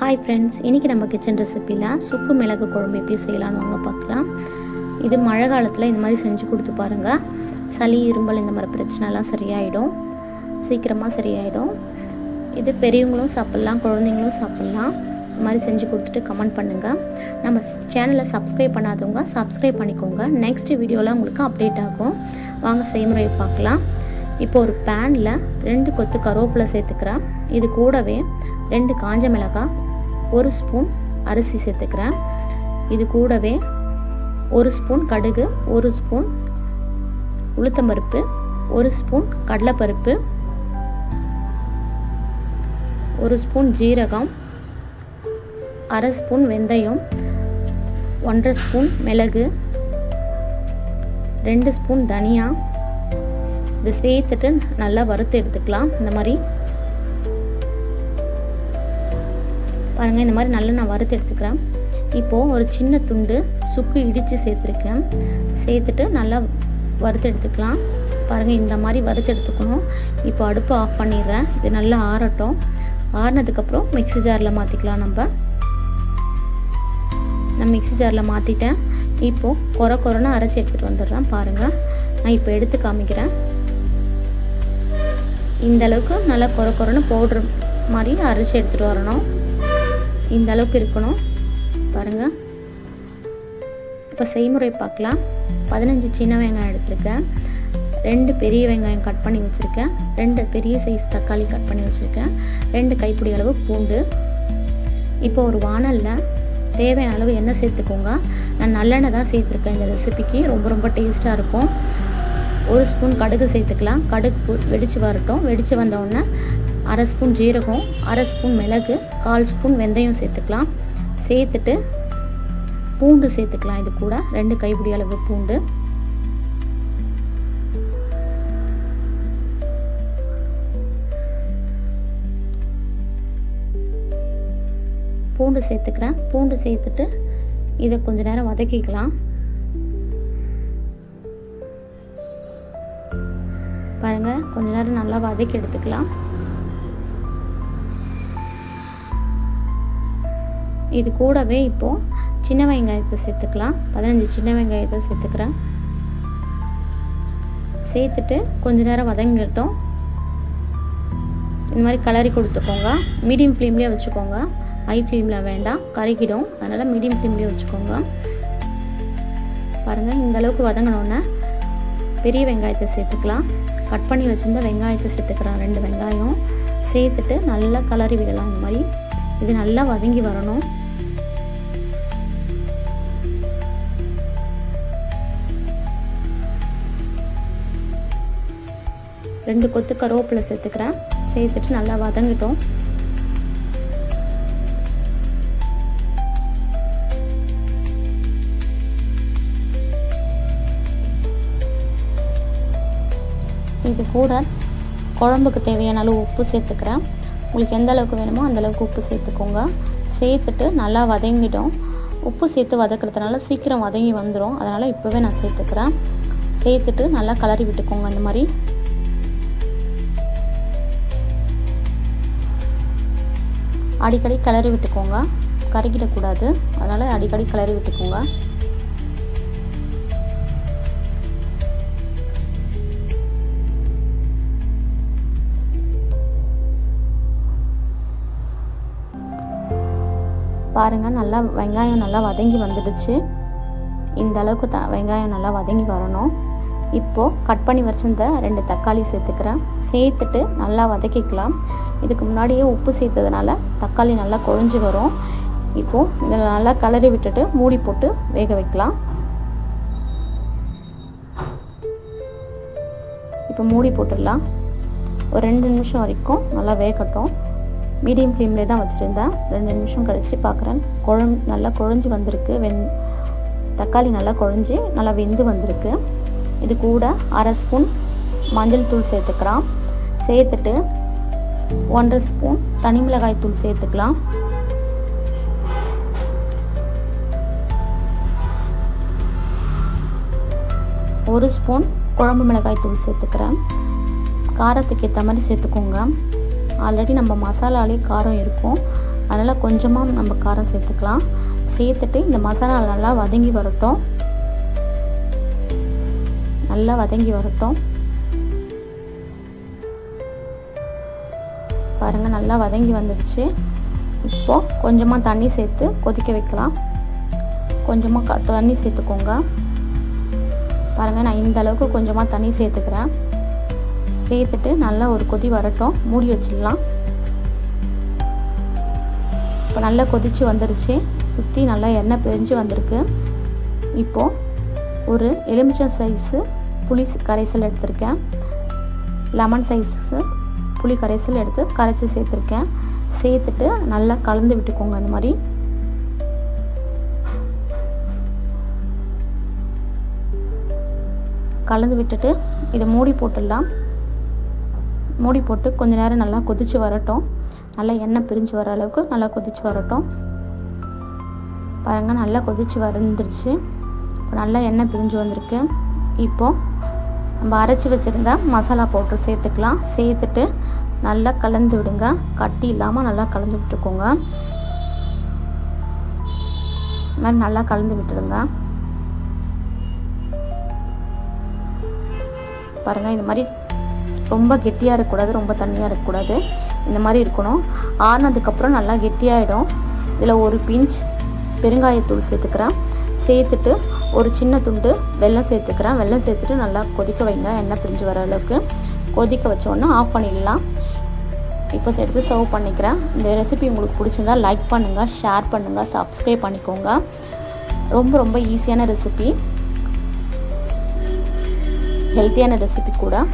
Hi friends இன்றைக்கி நம்ம kitchen ரெசிப்பியில் சுக்கு மிளகு குழம்பு எப்படி செய்யலாம்னு வாங்க பார்க்கலாம். இது மழை காலத்தில் இந்த மாதிரி செஞ்சு கொடுத்து பாருங்கள் சளி இருமல் இந்த மாதிரி பிரச்சனைலாம் சரியாயிடும். சீக்கிரமாக சரியாயிடும். இது பெரியவங்களும் சாப்பிட்லாம் குழந்தைங்களும் சாப்பிட்லாம். இந்த மாதிரி செஞ்சு கொடுத்துட்டு கமெண்ட் பண்ணுங்கள் நம்ம சேனலை சப்ஸ்கிரைப் பண்ணாதவங்க சப்ஸ்கிரைப் பண்ணிக்கோங்க. நெக்ஸ்ட் வீடியோவில் உங்களுக்கு அப்டேட் ஆகும். வாங்க செய்முறையை பார்க்கலாம். இப்போ ஒரு பேனில் ரெண்டு கொத்து கருவேப்பிலை சேர்த்துக்கிறேன். இது கூடவே ரெண்டு காஞ்ச மிளகாய் ஒரு ஸ்பூன் அரிசி சேர்த்துக்கிறேன். இது கூடவே ஒரு ஸ்பூன் கடுகு ஒரு ஸ்பூன் உளுத்தம்பருப்பு ஒரு ஸ்பூன் கடலைப்பருப்பு ஒரு ஸ்பூன் ஜீரகம் அரை ஸ்பூன் வெந்தயம் ஒன்றரை ஸ்பூன் மிளகு ரெண்டு ஸ்பூன் தனியா. இதை சேர்த்துட்டு நல்லா வறுத்து எடுத்துக்கலாம். இந்த மாதிரி பாருங்கள் இந்த மாதிரி நல்லா நான் வறுத்து எடுத்துக்கிறேன். இப்போது ஒரு சின்ன துண்டு சுக்கு இடித்து சேர்த்துருக்கேன். சேர்த்துட்டு நல்லா வறுத்து எடுத்துக்கலாம். பாருங்கள் இந்த மாதிரி வறுத்து எடுத்துக்கணும். இப்போ அடுப்பு ஆஃப் பண்ணிடுறேன். இது நல்லா ஆறட்டும். ஆறினதுக்கப்புறம் மிக்ஸி ஜாரில் மாற்றிக்கலாம் நம்ம. நான் மிக்ஸி ஜாரில் மாற்றிட்டேன் இப்போது குறை குறைன்னு அரைச்சி எடுத்துகிட்டு வந்துடுறேன். பாருங்கள் நான் இப்போ எடுத்து காமிக்கிறேன். இந்த அளவுக்கு நல்லா குறை குறைன்னு பவுட்ரு மாதிரி அரைச்சி எடுத்துகிட்டு வரணும். இந்த அளவுக்கு இருக்கணும். பாருங்கள் இப்போ செய்முறை பார்க்கலாம். பதினஞ்சு சின்ன வெங்காயம் எடுத்திருக்கேன். ரெண்டு பெரிய வெங்காயம் கட் பண்ணி வச்சுருக்கேன். ரெண்டு பெரிய சைஸ் தக்காளி கட் பண்ணி வச்சுருக்கேன். ரெண்டு கைப்பிடி அளவு பூண்டு. இப்போ ஒரு வானலில் தேவையான அளவு எண்ணெய் சேர்த்துக்கோங்க. நான் நல்லெண்ணெய் தான் சேர்த்துருக்கேன் இந்த ரெசிபிக்கு ரொம்ப ரொம்ப டேஸ்ட்டாக இருக்கும். ஒரு ஸ்பூன் கடுகு சேர்த்துக்கலாம். கடுகு வெடித்து வரட்டும். வெடித்து வந்தோடனே அரை ஸ்பூன் ஜீரகம் அரை ஸ்பூன் மிளகு கால் ஸ்பூன் வெந்தயம் சேர்த்துக்கலாம். சேர்த்துட்டு பூண்டு சேர்த்துக்கலாம். இது கூட ரெண்டு கைப்பிடி அளவு பூண்டு. பூண்டு சேர்த்துக்கிறேன். பூண்டு சேர்த்துட்டு இதை கொஞ்ச நேரம் வதக்கிக்கலாம். பாருங்கள் கொஞ்ச நேரம் நல்லா வதக்கி எடுத்துக்கலாம். இது கூடவே இப்போது சின்ன வெங்காயத்தை சேர்த்துக்கலாம். பதினஞ்சு சின்ன வெங்காயத்தை சேர்த்துக்கிறேன். சேர்த்துட்டு கொஞ்ச நேரம் வதங்கிட்டோம். இந்த மாதிரி கலரி கொடுத்துக்கோங்க. மீடியம் ஃப்ளேம்லேயே வச்சுக்கோங்க. ஹை ஃப்ளேமில் வேண்டாம். கருகிடும். அதனால் மீடியம் ஃப்ளேம்லேயே வச்சுக்கோங்க. பாருங்கள் இந்த அளவுக்கு வதங்கினோன்னே பெரிய வெங்காயத்தை சேர்த்துக்கலாம். கட் பண்ணி வச்சுருந்த வெங்காயத்தை சேர்த்துக்கிறேன். ரெண்டு வெங்காயம் சேர்த்துட்டு நல்லா கலரி விடலாம். இந்த மாதிரி இது நல்லா வதங்கி வரணும். ரெண்டு கொத்து கருவேப்பிலை சேர்த்துக்கிறேன். சேர்த்துட்டு நல்லா வதங்கிட்டோம். இது கூட குழம்புக்கு தேவையான அளவு உப்பு சேர்த்துக்கிறேன். உங்களுக்கு எந்த அளவுக்கு வேணுமோ அந்தளவுக்கு உப்பு சேர்த்துக்கோங்க. சேர்த்துட்டு நல்லா வதங்கிடும். உப்பு சேர்த்து வதக்கிறதுனால சீக்கிரம் வதங்கி வந்துடும் அதனால் இப்போவே நான் சேர்த்துக்கிறேன். சேர்த்துட்டு நல்லா கலரி விட்டுக்கோங்க இந்த மாதிரி. அடிக்கடி கிளறி விட்டுக்கோங்க. கருகிடக்கூடாது. அதனால் அடிக்கடி கிளறி விட்டுக்கோங்க. பாருங்கள் நல்லா வெங்காயம் நல்லா வதங்கி வந்துடுச்சு. இந்த அளவுக்கு த வெங்காயம் நல்லா வதங்கி வரணும். இப்போது கட் பண்ணி வச்சிருந்த ரெண்டு தக்காளி சேர்த்துக்கிறேன். சேர்த்துட்டு நல்லா வதக்கிக்கலாம். இதுக்கு முன்னாடியே உப்பு சேர்த்ததுனால தக்காளி நல்லா குழஞ்சி வரும். இப்போது இதில் நல்லா கலரி விட்டுட்டு மூடி போட்டு வேக வைக்கலாம். இப்போ மூடி போட்டுடலாம். ஒரு ரெண்டு நிமிஷம் வரைக்கும் நல்லா வேகட்டும். மீடியம் ஃப்ளேம்லே தான் வச்சுருந்தேன். ரெண்டு நிமிஷம் கழித்து பார்க்குறேன். குழம் நல்லா குழஞ்சி வந்திருக்கு. வெந் தக்காளி நல்லா குழஞ்சி நல்லா வெந்து வந்திருக்கு. இது கூட அரை ஸ்பூன் மஞ்சள் தூள் சேர்த்துக்கலாம். சேர்த்துட்டு ஒன்றரை ஸ்பூன் தனி மிளகாய் தூள் சேர்த்துக்கலாம். ஒரு ஸ்பூன் குழம்பு மிளகாய் தூள் சேர்த்துக்கிறேன். காரத்துக்கு ஏற்ற மாதிரி சேர்த்துக்கோங்க. ஆல்ரெடி நம்ம மசாலாலே காரம் இருக்கும். அதனால் கொஞ்சமாக நம்ம காரம் சேர்த்துக்கலாம். சேர்த்துட்டு இந்த மசாலா நல்லா வதங்கி வரட்டும். நல்லா வதங்கி வரட்டும். பாருங்கள் நல்லா வதங்கி வந்துடுச்சு. இப்போது கொஞ்சமாக தண்ணி சேர்த்து கொதிக்க வைக்கலாம். கொஞ்சமாக க தண்ணி சேர்த்துக்கோங்க. பாருங்கள் நான் இந்த அளவுக்கு கொஞ்சமாக தண்ணி சேர்த்துக்கிறேன். சேர்த்துட்டு நல்லா ஒரு கொதி வரட்டும். மூடி வச்சிடலாம். இப்போ நல்லா கொதித்து வந்துருச்சு. சுற்றி நல்லா எண்ணெய் பிரிஞ்சு வந்திருக்கு. இப்போது ஒரு எலுமிச்சம் சைஸு புளி கரைசல் எடுத்திருக்கேன். லெமன் சைஸு புளி கரைசல் எடுத்து கரைச்சி சேர்த்துருக்கேன். சேர்த்துட்டு நல்லா கலந்து விட்டுக்கோங்க இந்த மாதிரி. கலந்து விட்டுட்டு இதை மூடி போட்டுடலாம். மூடி போட்டு கொஞ்ச நேரம் நல்லா கொதித்து வரட்டும். நல்லா எண்ணெய் பிரிஞ்சு வர அளவுக்கு நல்லா கொதித்து வரட்டும். பாருங்கள் நல்லா கொதித்து வந்துருச்சு இப்போ நல்லா எண்ணெய் பிரிஞ்சு வந்திருக்கு. இப்போது நம்ம அரைச்சி வச்சுருந்தா மசாலா பவுட்ரு சேர்த்துக்கலாம். சேர்த்துட்டு நல்லா கலந்து விடுங்க. கட்டி இல்லாமல் நல்லா கலந்து விட்டுருக்கோங்க இது மாதிரி நல்லா கலந்து விட்டுடுங்க. பாருங்கள் இந்த மாதிரி ரொம்ப கெட்டியாக இருக்கக்கூடாது ரொம்ப தண்ணியாக இருக்கக்கூடாது. இந்த மாதிரி இருக்கணும். ஆறுனதுக்கப்புறம் நல்லா கெட்டியாகிடும் இதில் ஒரு பிஞ்ச் பெருங்காயத்தூள் சேர்த்துக்கிறேன். சேர்த்துட்டு ஒரு சின்ன துண்டு வெல்லம் சேர்த்துக்கிறேன். வெல்லம் சேர்த்துட்டு நல்லா கொதிக்க வைங்க. எண்ணெய் பிரிஞ்சு வர அளவுக்கு. கொதிக்க வச்சோன்னா ஆஃப் பண்ணிடலாம். இப்போ எடுத்து சர்வ் பண்ணிக்கிறேன். இந்த ரெசிபி உங்களுக்கு பிடிச்சிருந்தா லைக் பண்ணுங்கள் ஷேர் பண்ணுங்கள் சப்ஸ்கிரைப் பண்ணிக்கோங்க. ரொம்ப ரொம்ப ஈஸியான ரெசிபி ஹெல்த்தியான ரெசிபி கூட.